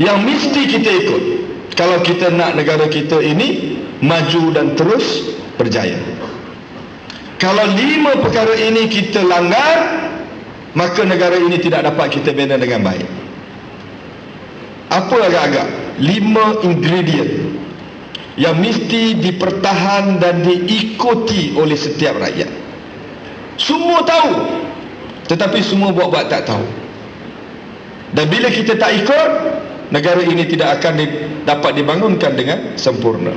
yang mesti kita ikut. Kalau kita nak negara kita ini maju dan terus berjaya. Kalau lima perkara ini kita langgar maka negara ini tidak dapat kita bina dengan baik. Apa agak-agak? Lima ingredient yang mesti dipertahan dan diikuti oleh setiap rakyat. Semua tahu tetapi semua buat-buat tak tahu. Dan bila kita tak ikut negara ini tidak akan di, dapat dibangunkan dengan sempurna.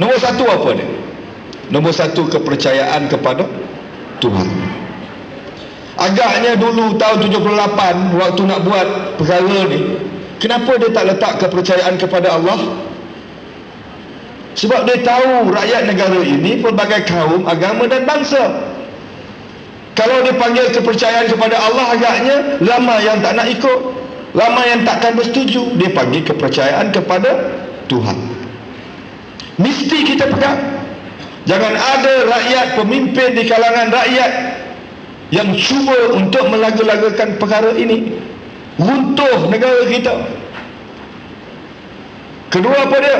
Nombor satu apa dia? Nombor satu kepercayaan kepada Tuhan. Agaknya dulu tahun 78 waktu nak buat perkara ni kenapa dia tak letak kepercayaan kepada Allah? Sebab dia tahu rakyat negara ini pelbagai kaum, agama dan bangsa. Kalau dia panggil kepercayaan kepada Allah agaknya lama yang tak nak ikut lama yang takkan bersetuju dia panggil kepercayaan kepada Tuhan. Mesti kita pegang. Jangan ada rakyat pemimpin di kalangan rakyat yang cuba untuk melaga-lagakan perkara ini. Runtuh negara kita. Kedua apa dia?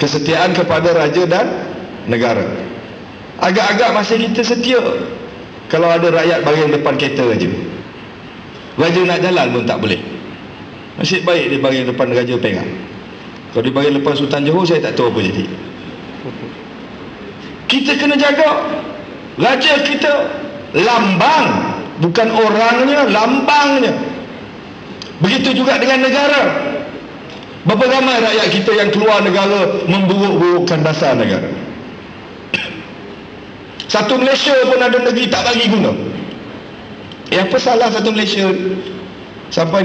Kesetiaan kepada raja dan negara. Agak-agak masih kita setia kalau ada rakyat bagian depan kereta aja raja nak jalan pun tak boleh. Nasib baik di bagian depan raja pegang kalau di bagian depan Sultan Johor saya tak tahu apa jadi. Kita kena jaga. Raja kita lambang. Bukan orangnya lambangnya. Begitu juga dengan negara. Berapa ramai rakyat kita yang keluar negara memburuk-burukkan dasar negara. Satu Malaysia pun ada negeri tak bagi guna. Eh apa salah satu Malaysia? Sampai dia